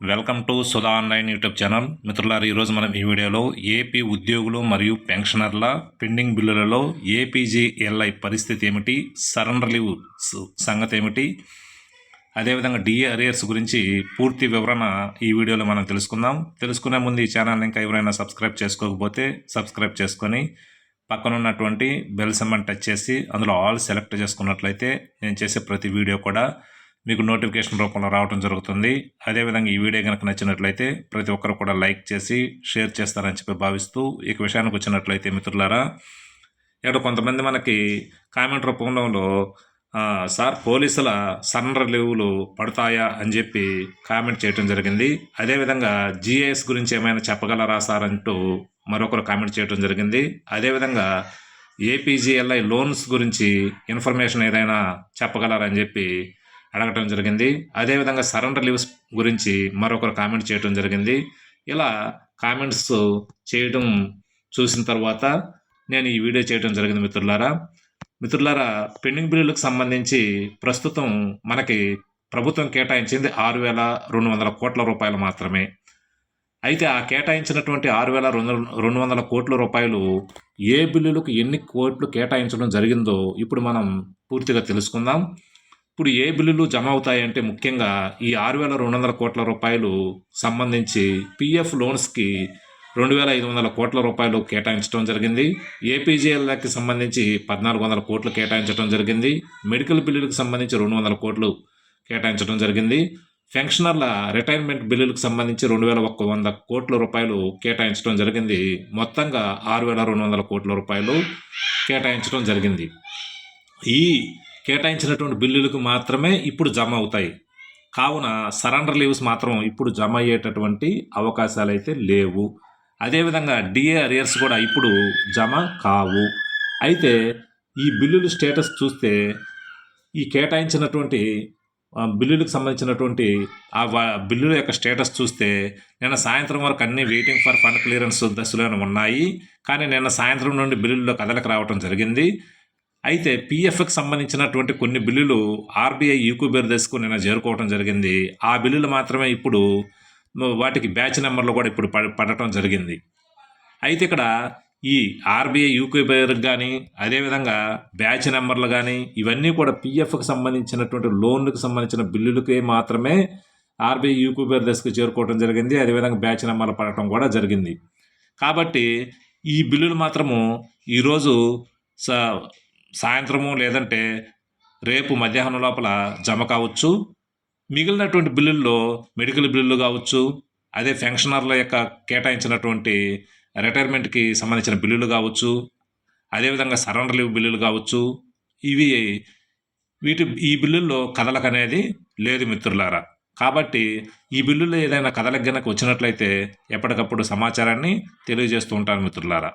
Welcome to Sudha online YouTube channel. మిత్రులారు ఈరోజు మనం ఈ వీడియోలో ఏపీ ఉద్యోగులు మరియు పెన్షనర్ల పెండింగ్ బిల్లులలో ఏపీజీఎల్ఐ పరిస్థితి ఏమిటి సరన్ లీవ్ సంగతి ఏమిటి? అదేవిధంగా డిఏ అరియర్స్ గురించి పూర్తి వివరణ ఈ వీడియోలో మనం తెలుసుకుందాం. తెలుసుకునే ముందు ఈ ఛానల్ని ఇంకా ఎవరైనా సబ్స్క్రైబ్ చేసుకోకపోతే సబ్స్క్రైబ్ చేసుకొని పక్కన ఉన్నటువంటి బెల్ సింబల్ టచ్ చేసి అందులో ఆల్ సెలెక్ట్ చేసుకున్నట్లయితే నేను చేసే ప్రతి వీడియో కూడా మీకు నోటిఫికేషన్ రూపంలో రావడం జరుగుతుంది. అదేవిధంగా ఈ వీడియో కనుక నచ్చినట్లయితే ప్రతి ఒక్కరు కూడా లైక్ చేసి షేర్ చేస్తారని చెప్పి భావిస్తూ ఈ విషయానికి వచ్చినట్లయితే మిత్రులారా ఇక్కడ కొంతమంది మనకి కామెంట్ రూపంలో సార్ పోలీసుల సరెండర్ లీవులు పడతాయా? అని చెప్పి కామెంట్ చేయడం జరిగింది. అదేవిధంగా జిఏఎస్ గురించి ఏమైనా చెప్పగలరా సార్ అంటూ మరొకరు కామెంట్ చేయడం జరిగింది. అదేవిధంగా ఏపీజీఎల్ఐ లోన్స్ గురించి ఇన్ఫర్మేషన్ ఏదైనా చెప్పగలరా అని చెప్పి అడగటం జరిగింది. అదేవిధంగా సరెండర్ లీవ్స్ గురించి మరొకరు కామెంట్ చేయడం జరిగింది. ఇలా కామెంట్స్ చేయడం చూసిన తర్వాత నేను ఈ వీడియో చేయడం జరిగింది మిత్రులారా. మిత్రులారా పెండింగ్ బిల్లులకు సంబంధించి ప్రస్తుతం మనకి ప్రభుత్వం కేటాయించింది ఆరు వేల రెండు వందల కోట్ల రూపాయలు మాత్రమే. అయితే ఆ కేటాయించినటువంటి ఆరు వేల రెండు రెండు వందల కోట్ల రూపాయలు ఏ బిల్లులకు ఎన్ని కోట్లు కేటాయించడం జరిగిందో ఇప్పుడు మనం పూర్తిగా తెలుసుకుందాం. ఇప్పుడు ఏ బిల్లులు జమ అవుతాయంటే ముఖ్యంగా ఈ ఆరు వేల రెండు వందల కోట్ల రూపాయలు సంబంధించి పిఎఫ్ లోన్స్కి రెండు వేల ఐదు వందల కోట్ల రూపాయలు కేటాయించడం జరిగింది. ఏపీజీఎల్కి సంబంధించి పద్నాలుగు వందల కోట్లు కేటాయించడం జరిగింది. మెడికల్ బిల్లులకు సంబంధించి రెండు వందల కోట్లు కేటాయించడం జరిగింది. పెన్షనర్ల రిటైర్మెంట్ బిల్లులకు సంబంధించి రెండు వేల ఒక్క వంద కోట్ల రూపాయలు కేటాయించడం జరిగింది. మొత్తంగా ఆరు వేల రెండు వందల కోట్ల రూపాయలు కేటాయించడం జరిగింది. ఈ కేటాయించినటువంటి బిల్లులకు మాత్రమే ఇప్పుడు జమ అవుతాయి. కావున సరెండర్ లీవ్స్ మాత్రం ఇప్పుడు జమ అయ్యేటటువంటి అవకాశాలు అయితే లేవు అదేవిధంగా డిఏ అరియర్స్ కూడా ఇప్పుడు జమ కావు. అయితే ఈ బిల్లుల స్టేటస్ చూస్తే ఈ కేటాయించినటువంటి బిల్లులకు సంబంధించినటువంటి ఆ వా- బిల్లుల యొక్క స్టేటస్ చూస్తే నిన్న సాయంత్రం వరకు అన్ని వెయిటింగ్ ఫర్ ఫండ్ క్లియరెన్స్ దశలోనే ఉన్నాయి. కానీ నిన్న సాయంత్రం నుండి బిల్లుల్లో కదలకు రావడం జరిగింది. అయితే పీఎఫ్కి సంబంధించినటువంటి కొన్ని బిల్లులు ఆర్బీఐ యూకూబేర్ దశకు నిన్న చేరుకోవడం జరిగింది. ఆ బిల్లులు మాత్రమే ఇప్పుడు వాటికి బ్యాచ్ నెంబర్లు కూడా ఇప్పుడు పడటం జరిగింది. అయితే ఇక్కడ ఈ ఆర్బీఐ యూకూబేర్కి కానీ అదేవిధంగా బ్యాచ్ నెంబర్లు కానీ ఇవన్నీ కూడా పీఎఫ్కి సంబంధించినటువంటి లోన్లకు సంబంధించిన బిల్లులకే మాత్రమే ఆర్బీఐ యూకూబేర్ దశకు చేరుకోవడం జరిగింది. అదేవిధంగా బ్యాచ్ నెంబర్లు పడటం కూడా జరిగింది. కాబట్టి ఈ బిల్లులు మాత్రము ఈరోజు స సాయంత్రము లేదంటే రేపు మధ్యాహ్నం లోపల జమ కావచ్చు. మిగిలినటువంటి బిల్లుల్లో మెడికల్ బిల్లులు కావచ్చు అదే పెన్షనర్ల యొక్క కేటాయించినటువంటి రిటైర్మెంట్కి సంబంధించిన బిల్లులు కావచ్చు అదేవిధంగా సరెండర్ లీవ్ బిల్లులు కావచ్చు. ఇవి వీటి ఈ బిల్లుల్లో కదలక అనేది లేదు మిత్రులారా. కాబట్టి ఈ బిల్లుల్లో ఏదైనా కదలక గనక వచ్చినట్లయితే ఎప్పటికప్పుడు సమాచారాన్ని తెలియజేస్తూ ఉంటాను మిత్రులారా.